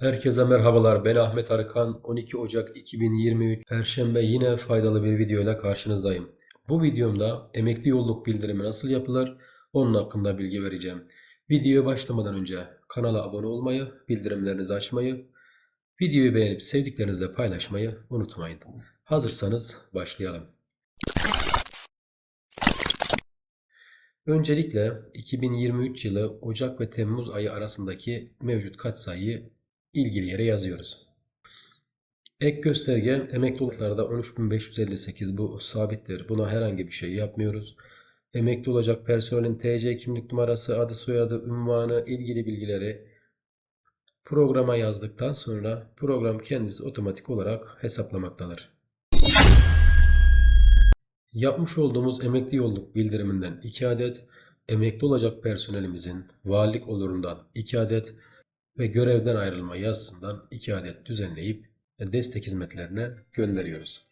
Herkese merhabalar. Ben Ahmet Arıkan. 12 Ocak 2023 Perşembe yine faydalı bir videoyla karşınızdayım. Bu videomda emekli yolluk bildirimi nasıl yapılır onun hakkında bilgi vereceğim. Videoya başlamadan önce kanala abone olmayı, bildirimlerinizi açmayı, videoyu beğenip sevdiklerinizle paylaşmayı unutmayın. Hazırsanız başlayalım. Öncelikle 2023 yılı Ocak ve Temmuz ayı arasındaki mevcut katsayıyı ilgili yere yazıyoruz. Ek gösterge emekli olduklarda 13.558 bu sabittir. Buna herhangi bir şey yapmıyoruz. Emekli olacak personelin TC kimlik numarası, adı soyadı, ünvanı, ilgili bilgileri programa yazdıktan sonra program kendisi otomatik olarak hesaplamaktadır. Yapmış olduğumuz emekli yolluk bildiriminden 2 adet, emekli olacak personelimizin valilik olurundan 2 adet ve görevden ayrılma yazısından 2 adet düzenleyip destek hizmetlerine gönderiyoruz.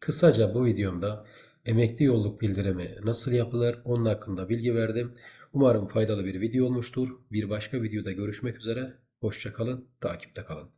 Kısaca bu videomda emekli yolluk bildirimi nasıl yapılır onun hakkında bilgi verdim. Umarım faydalı bir video olmuştur. Bir başka videoda görüşmek üzere. Hoşçakalın, takipte kalın.